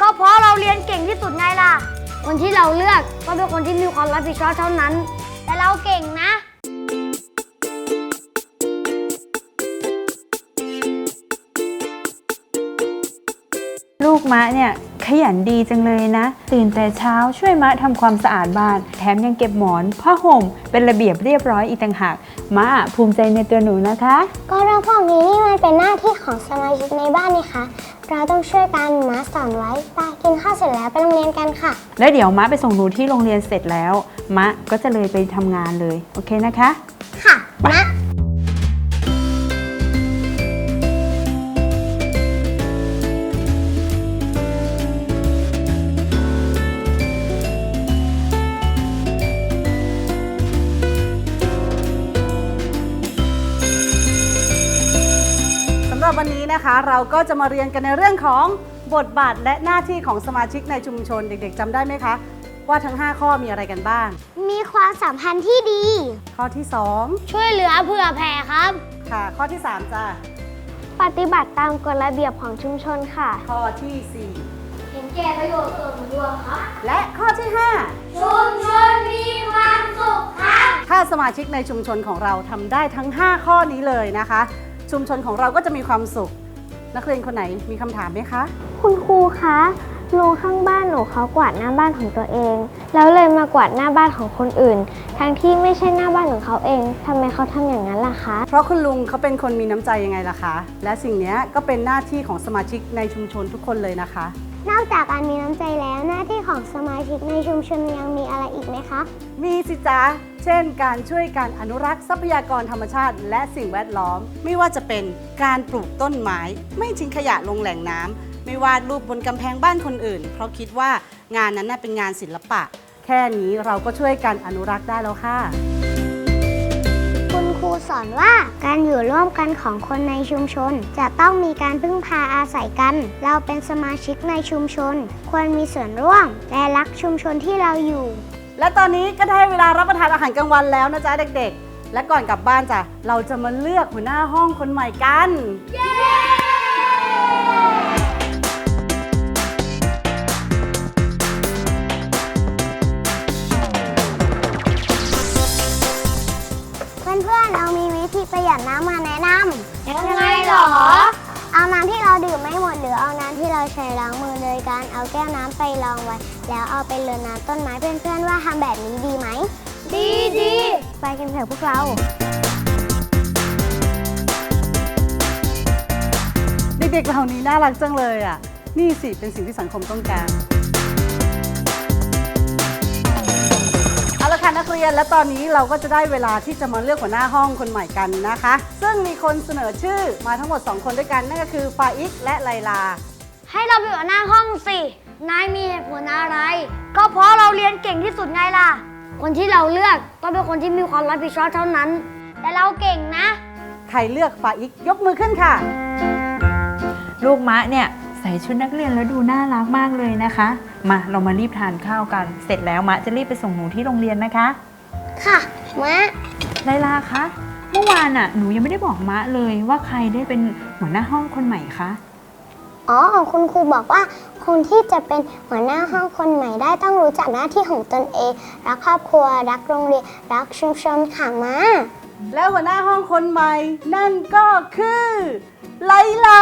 ก็เพราะเราเรียนเก่งที่สุดไงล่ะ คนที่เราเลือกก็เป็นคนที่มีความรับผิดชอบเท่านั้น แต่เราเก่งนะ ลูกมะเนี่ยขยันดีจังเลยนะ ตื่นแต่เช้าช่วยมะทำความสะอาดบ้าน แถมยังเก็บหมอนผ้าห่มเป็นระเบียบเรียบร้อยอีกต่างหากมะภูมิใจในตัวหนูนะคะ ก็เรื่องพวกนี้ เป็นหน้าที่ของสมาชิกในบ้านนี่คะเราต้องช่วยกันมาสอนไว้ไปกินข้าวเสร็จแล้วไปโรงเรียนกันค่ะ แล้วเดี๋ยวมะไปส่งหนูที่โรงเรียนเสร็จแล้ว มะก็จะเลยไปทำงานเลย โอเคนะคะ ค่ะนะ วันนี้นะคะ เราก็จะมาเรียนกันในเรื่องของบทบาทและหน้าที่ของสมาชิกในชุมชนเด็กๆจำได้ไหมคะ ว่าทั้ง 5 ข้อมีอะไรกันบ้าง มีความสัมพันธ์ที่ดี ข้อที่ ช่วยเหลือเผื่อแผ่ครับ 2 ค่ะ ข้อที่ 3 จ้ะปฏิบัติตามกฎระเบียบของชุมชนค่ะ ข้อทีสี่ เห็นแก่ประโยชน์ส่วนรวมครับ4 และข้อที่ชุมชนมีความสุขครับ5ถ้าสมาชิกในชุมชนของเราทำได้ทั้ง 5 ข้อนี้เลยนะคะ ชุมชนของเราก็จะมีความสุข นักเรียนคนไหนมีคำถามไหมคะ คุณครูคะลุงข้างบ้านหนูเขากวาดหน้าบ้านของตัวเอง แล้วเลยมากวาดหน้าบ้านของคนอื่น ทั้งที่ไม่ใช่หน้าบ้านของเขาเองทำไมเขาทำอย่างนั้นล่ะคะ เพราะคุณลุงเขาเป็นคนมีน้ำใจยังไงล่ะคะ และสิ่งเนี้ยก็เป็นหน้าที่ของสมาชิกในชุมชนทุกคนเลยนะคะ นอกจากการมีน้ำใจแล้วหน้าที่ของสมาชิกในชุมชนยังมีอะไรอีกไหมคะ มีสิจ๊ะ เช่น การช่วยการอนุรักษ์ทรัพยากรธรรมชาติ และสิ่งแวดล้อม ไม่ว่าจะเป็นการปลูกต้นไม้ ไม่ทิ้งขยะลงแหล่งน้ำ ไม่วาดรูปบนกำแพงบ้านคนอื่น เพราะคิดว่างานนั้นน่ะเป็นงานศิลปะ แค่นี้เราก็ช่วยการอนุรักษ์ได้แล้วค่ะ อนว่า การอยู่ร่วมกันของคนในชุมชน จะต้องมีการพึ่งพาอาศัยกัน เราเป็นสมาชิกในชุมชน ควรมีส่วนร่วม และรักชุมชนที่เราอยู่ และตอนนี้ก็ได้เวลารับประทานอาหารกลางวันแล้วนะจ๊ะเด็กๆ และก่อนกลับบ้านจ้ะเราจะมาเลือกหัวหน้าห้องคนใหม่กัน เยัดน้ำมาแนะนำยังไงหรอ เอาน้ำที่เราดื่มไม่หมดหรือเอาน้ำที่เราใช้ล้างมือโดยการเอาแก้วน้ำไปรองไว้แล้วเอาไปเลือน้ำต้นไม้เพื่อนๆว่าทำแบบนี้ดีไหม ดีดีไปกันเถอะพวกเราเด็กๆเหล่านี้น่ารักจังเลยอะ นี่สิเป็นสิ่งที่สังคมต้องการ เอาละค่ะนักเรียน และตอนนี้เราก็จะได้เวลาที่จะมาเลือกหัวหน้าห้องคนใหม่กันนะคะ ซึ่งมีคนเสนอชื่อมาทั้งหมด 2 คนด้วยกัน นั่นก็คือฟาอิกและไลลา ให้เราไปอยู่หน้าห้องสิ นายมีเหตุผลอะไร ก็เพราะเราเรียนเก่งที่สุดไงล่ะ คนที่เราเลือกก็เป็นคนที่มีความรับผิดชอบเท่านั้น แต่เราเก่งนะ ใครเลือกฟาอิกยกมือขึ้นค่ะ ลูกมะเนี่ยใส่ชุดนักเรียนแล้วดูน่ารักมากเลยนะคะ มาเรามารีบทานข้าวกัน เสร็จแล้วมะจะรีบไปส่งหนูที่โรงเรียนนะคะ ค่ะมะไลลาคะ เมื่อวานอะหนูยังไม่ได้บอกมะเลยว่าใครได้เป็นหัวหน้าห้องคนใหม่คะ อ๋อ คุณครูบอกว่า คนที่จะเป็นหัวหน้าห้องคนใหม่ได้ต้องรู้จักหน้าที่ของตนเอง รักครอบครัว รักโรงเรียน รักชุมชนค่ะมะและหัวหน้าห้องคนใหม่ นั่นก็คือไลลาค่ะ